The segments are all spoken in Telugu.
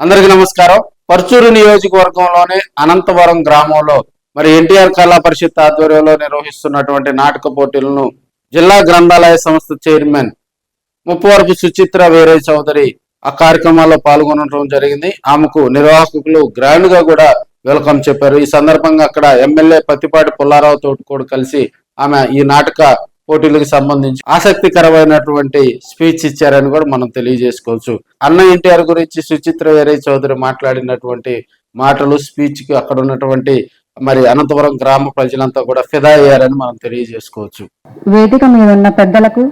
అందరికీ నమస్కారం. పర్చూరు నియోజకవర్గంలోని అనంతవరం గ్రామంలో మరి ఎన్టీఆర్ కళా పరిషత్ ఆధ్వర్యంలో నిర్వహిస్తున్నటువంటి నాటక పోటీలను జిల్లా గ్రంథాలయ సంస్థ చైర్మన్ ముప్పవరపు సుచిత్ర వీరే చౌదరి ఆ కార్యక్రమాల్లో పాల్గొనడం జరిగింది. ఆమెకు నిర్వాహకులు గ్రాండ్గా కూడా వెల్కమ్ చెప్పారు. ఈ సందర్భంగా అక్కడ ఎమ్మెల్యే పత్తిపాటి పుల్లారావు తోటి కూడా కలిసి ఆమె ఈ నాటక పోటీలకు సంబంధించి ఆసక్తికరమైనటువంటి స్పీచ్ ఇచ్చారని కూడా మనం తెలియజేసుకోవచ్చు. అన్న ఎన్టీఆర్ గురించి సుచిత్ర వేరే చౌదరి మాట్లాడినటువంటి మాటలు స్పీచ్కి అక్కడ ఉన్నటువంటి మరి అనంతపురం గ్రామ ప్రజలంతా కూడా ఫిదా అయ్యారని మనం తెలియజేసుకోవచ్చు. వేదిక మీద ఉన్న పెద్దలకు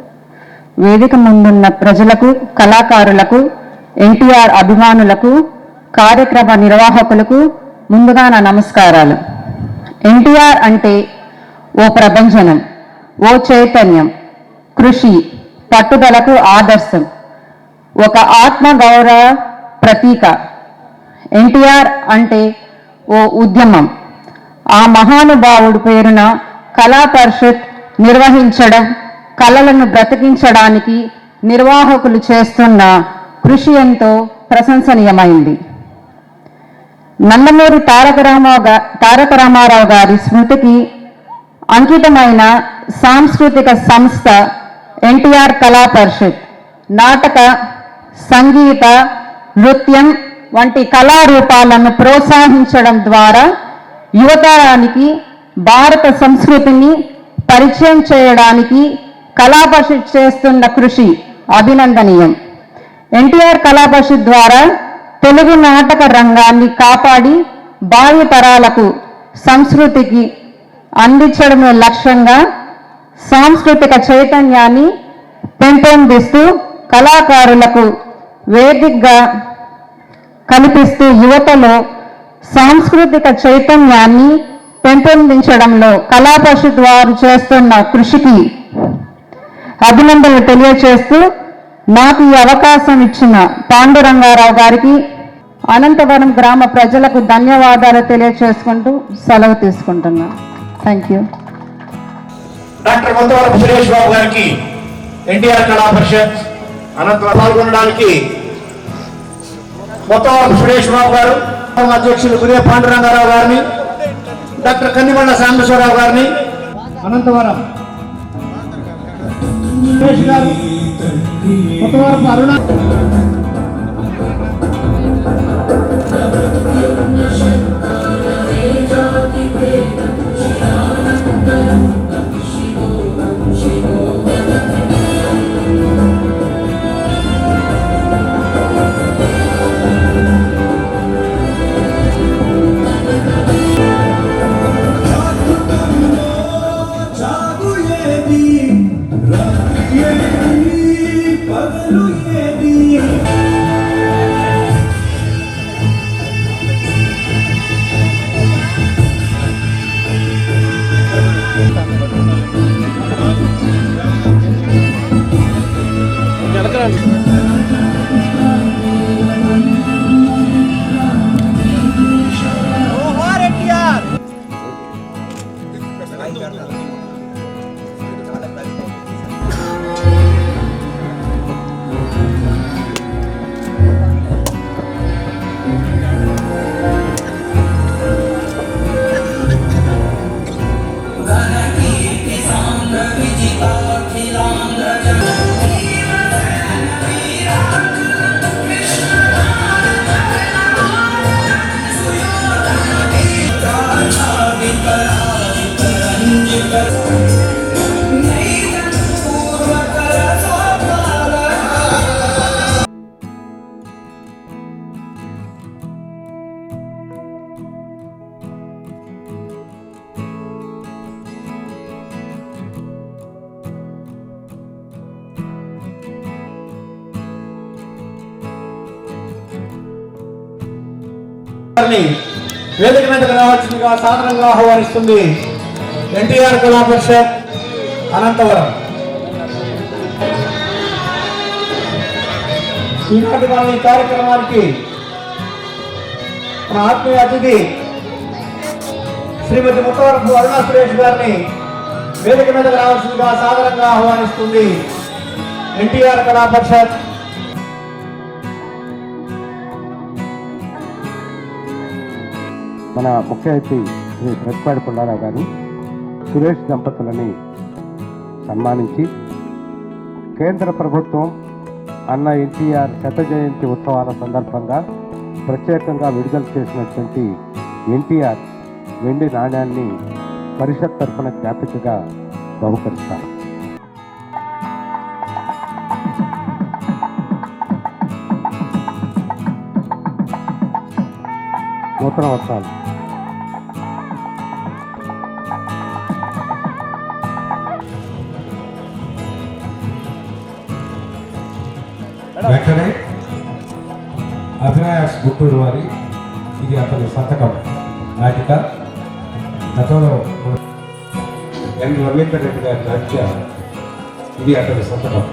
వేదిక ముందున్న ప్రజలకు కళాకారులకు ఎన్టీఆర్ అభిమానులకు కార్యక్రమ నిర్వాహకులకు ముందుగా నా నమస్కారాలు. ఎన్టీఆర్ అంటే ఓ ప్రభంజనం. ఓ చైతన్యం కృషి పట్టుదలకు ఆదర్శం. ఒక ఆత్మ గౌరవ ప్రతీక. ఎన్టీఆర్ అంటే ఓ ఉద్యమం. ఆ మహానుభావుడు పేరున కళా పరిషత్ నిర్వహించడం కళలను బ్రతికించడానికి నిర్వాహకులు చేస్తున్న కృషి ఎంతో ప్రశంసనీయమైంది. నందమూరి తారక రామారావు తారక రామారావు గారి స్మృతికి అంకితమైన సాంస్కృతిక సంస్థ ఎన్టీఆర్ కళా పరిషత్. నాటక సంగీత నృత్యం వంటి కళారూపాలను ప్రోత్సహించడం ద్వారా యువతరానికి భారత సంస్కృతిని పరిచయం చేయడానికి కళా పరిషత్ చేస్తున్న కృషి అభినందనీయం. ఎన్టీఆర్ కళా పరిషత్ ద్వారా తెలుగు నాటక రంగాన్ని కాపాడి భావి తరాలకు సంస్కృతికి అందించడమే లక్ష్యంగా సాంస్కృతిక చైతన్యాన్ని పెంపొందిస్తూ కళాకారులకు వేదికగా కల్పిస్తూ యువతలో సాంస్కృతిక చైతన్యాన్ని పెంపొందించడంలో కళా పరిషత్ వారు చేస్తున్న కృషికి అభినందనలు తెలియచేస్తూ నాకు ఈ అవకాశం ఇచ్చిన పాండురంగారావు గారికి అనంతవరం గ్రామ ప్రజలకు ధన్యవాదాలు తెలియచేసుకుంటూ సెలవు తీసుకుంటున్నాను. Thank you doctor Mottavarapu Suresh Babu గారికి ఎన్టీఆర్ కళా పరిషత్ అనంతరం పాల్గొనడానికి మొత్తవరపు సురేష్ బాబు గారు అధ్యక్షులు గురే పాండురంగారావు గారిని డాక్టర్ కన్నిమండ సాంబేశ్వరరావు గారిని అనంతవరం సురేష్ గారు మొత్తవరపు అరుణ వేదిక మీదకు రావాల్సిందిగా సాధారణంగా ఆహ్వానిస్తుంది. ఎన్టీఆర్ కళా పరిషత్ అనంతవరం. ఈనాటి మనం ఈ కార్యక్రమానికి మన ఆత్మీయ అతిథి శ్రీమతి ముత్తవరపు అరుణా సురేష్ గారిని వేదిక మీదకు రావాల్సిందిగా సాధారణంగా ఆహ్వానిస్తుంది ఎన్టీఆర్ కళా పరిషత్. మన ముఖ్య అతిథి శ్రీ ప్రతిపాడు పుల్లారావు గారు. సురేష్ దంపతులని సన్మానించి కేంద్ర ప్రభుత్వం అన్న ఎన్టీఆర్ శత జయంతి ఉత్సవాల సందర్భంగా ప్రత్యేకంగా విడుదల చేసినటువంటి ఎన్టీఆర్ వెండి నాణ్యాన్ని పరిషత్ తరఫున జ్ఞాపికగా బహుకరిస్తారు. నూతన వర్షాలు. వెంటనే అభినాయాస్ గుంటూరు వారి ఇది అతని సంతకం నాటిక గతంలో ఎన్ రవీంద్ర రెడ్డి గారి నాట్య ఇది అతని సంతకం